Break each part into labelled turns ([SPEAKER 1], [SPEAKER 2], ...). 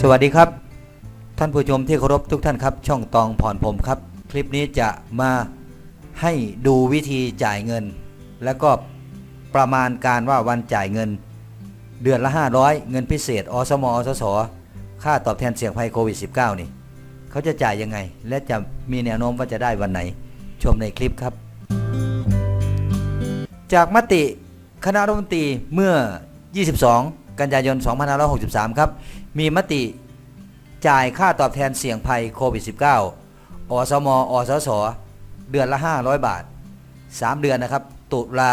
[SPEAKER 1] สวัสดีครับ ท่านผู้ชมที่เคารพทุกท่านครับ ช่องตองผ่อนผมครับ คลิปนี้จะมาให้ดูวิธีจ่ายเงิน แล้วก็ประมาณการว่าวันจ่ายเงิน เดือนละ 500 เงินพิเศษอสมอสสค่าตอบแทนเสี่ยงภัยโควิด -19 นี่เขาจะจ่ายยังไง และจะมีแนวโน้มว่าจะได้วันไหน ชมในคลิปครับ จากมติคณะรัฐมนตรีเมื่อ 22 กันยายน 2563 ครับ มีมติจ่ายค่าตอบแทนเสี่ยงภัยโควิด -19 อสมอสส เดือนละ 500 บาท 3 เดือนนะครับ ตุลา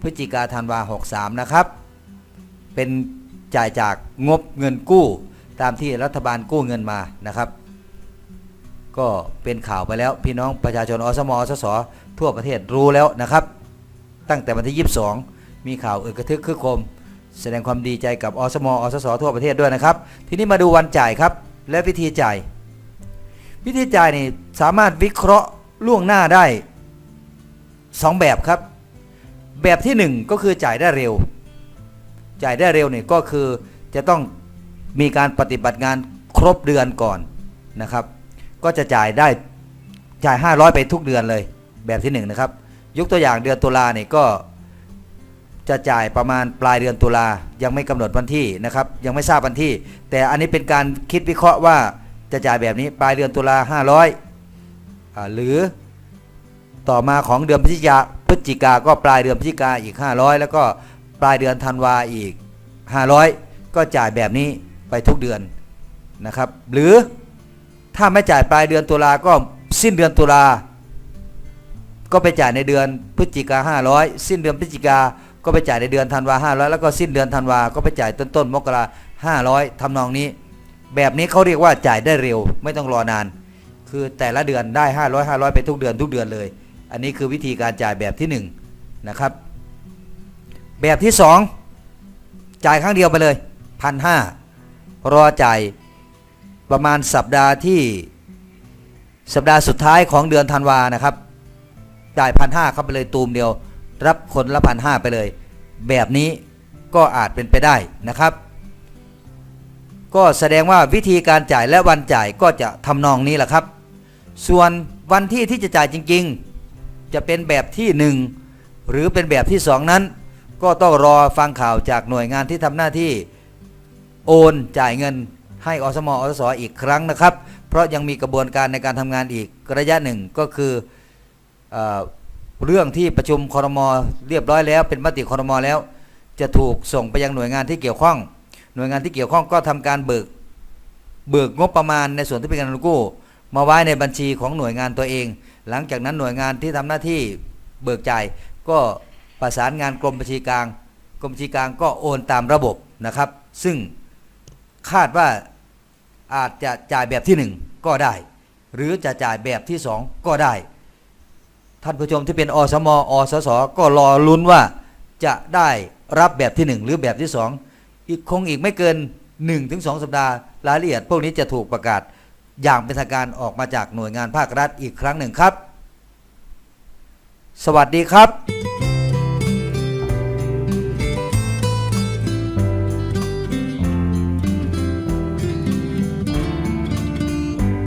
[SPEAKER 1] พฤศจิกาธันวา 63 นะครับ เป็นจ่ายจากงบเงินกู้ตามที่รัฐบาลกู้เงินมานะครับ ก็เป็นข่าวไปแล้วพี่น้องประชาชนอสมอสส ทั่วประเทศรู้แล้วนะครับ ตั้งแต่วันที่ 22 มีข่าวอึกระทึกคึกโคม แสดงความดีใจกับอสมอสสทั่วประเทศด้วยนะครับ ทีนี้มาดูวันจ่ายครับ และวิธีจ่าย วิธีจ่ายนี่สามารถวิเคราะห์ล่วงหน้าได้ 2 แบบครับ แบบที่ 1 ก็คือจ่ายได้เร็ว จ่ายได้เร็วเนี่ยก็คือจะต้องมีการปฏิบัติงานครบเดือนก่อนนะครับ ก็จะจ่ายได้จ่าย 500 ไปทุกเดือนเลย แบบที่ 1 นะครับ ยกตัวอย่างเดือนตุลาเนี่ยก็ จะจ่ายประมาณปลายเดือนตุลายังไม่กำหนดวันที่นะครับ ยังไม่ทราบวันที่ แต่อันนี้เป็นการคิดวิเคราะห์ว่าจะจ่ายแบบนี้ปลายเดือนตุลา500อ่าหรือต่อมาของเดือนพฤศจิกาพฤศจิกาก็ปลายเดือนพฤศจิกาอีก 500 แล้วก็ปลายเดือนธันวาอีก 500 ก็จ่ายแบบนี้ไปทุกเดือนนะครับ หรือถ้าไม่จ่ายปลายเดือนตุลาก็สิ้นเดือนตุลาก็ไปจ่ายในเดือนพฤศจิกา500 สิ้นเดือนพฤศจิกา ก็ไปจ่ายในเดือนธันวา500แล้วก็สิ้นเดือนธันวาก็ไปจ่ายต้นต้นๆมกรา500ทำนองนี้ แบบนี้เขาเรียกว่าจ่ายได้เร็วไม่ต้องรอนาน คือแต่ละเดือนได้500 500ไปทุกเดือนทุกเดือนเลย อันนี้คือวิธีการจ่ายแบบที่1นะครับ แบบที่2จ่ายครั้งเดียวไปเลยพันห้ารอจ่ายประมาณสัปดาห์ที่สัปดาห์สุดท้ายของเดือนธันวานะครับจ่ายพันห้าเข้าไปเลยตูมเดียว รับคนละพันห้าไปเลย แบบนี้ก็อาจเป็นไปได้นะครับ ก็แสดงว่าวิธีการจ่ายและวันจ่ายก็จะทำนองนี้แหละครับ ส่วนวันที่ที่จะจ่ายจริงๆ จะเป็นแบบที่ 1 หรือเป็นแบบที่ 2 นั้น ก็ต้องรอฟังข่าวจากหน่วยงานที่ทำหน้าที่โอนจ่ายเงินให้อสมอสสอีกครั้งนะครับ เพราะยังมีกระบวนการในการทำงานอีกระยะหนึ่งก็คืออ เรื่องที่ประชุมคอรมอเรียบร้อยแล้ว เป็นมติคอรมอแล้ว จะถูกส่งไปยังหน่วยงานที่เกี่ยวข้อง หน่วยงานที่เกี่ยวข้องก็ทำการเบิก เบิกงบประมาณในส่วนที่เป็นการกู้ มาไว้ในบัญชีของหน่วยงานตัวเอง หลังจากนั้นหน่วยงานที่ทำหน้าที่เบิกจ่ายก็ประสานงานกรมบัญชีกลาง กรมบัญชีกลางก็โอนตามระบบนะครับ ซึ่งคาดว่าอาจจะจ่ายแบบที่ 1 ก็ได้ หรือจะจ่ายแบบที่ 2 ก็ได้ ท่านผู้ชมที่เป็นอสมอสสก็รอลุ้นว่าจะได้รับแบบที่ 1 หรือแบบที่ 2 อีกคงอีกไม่เกิน 1-2 สัปดาห์รายละเอียด พวกนี้จะถูกประกาศอย่างเป็นทางการออกมาจากหน่วยงานภาครัฐอีกครั้งหนึ่งครับ สวัสดีครับ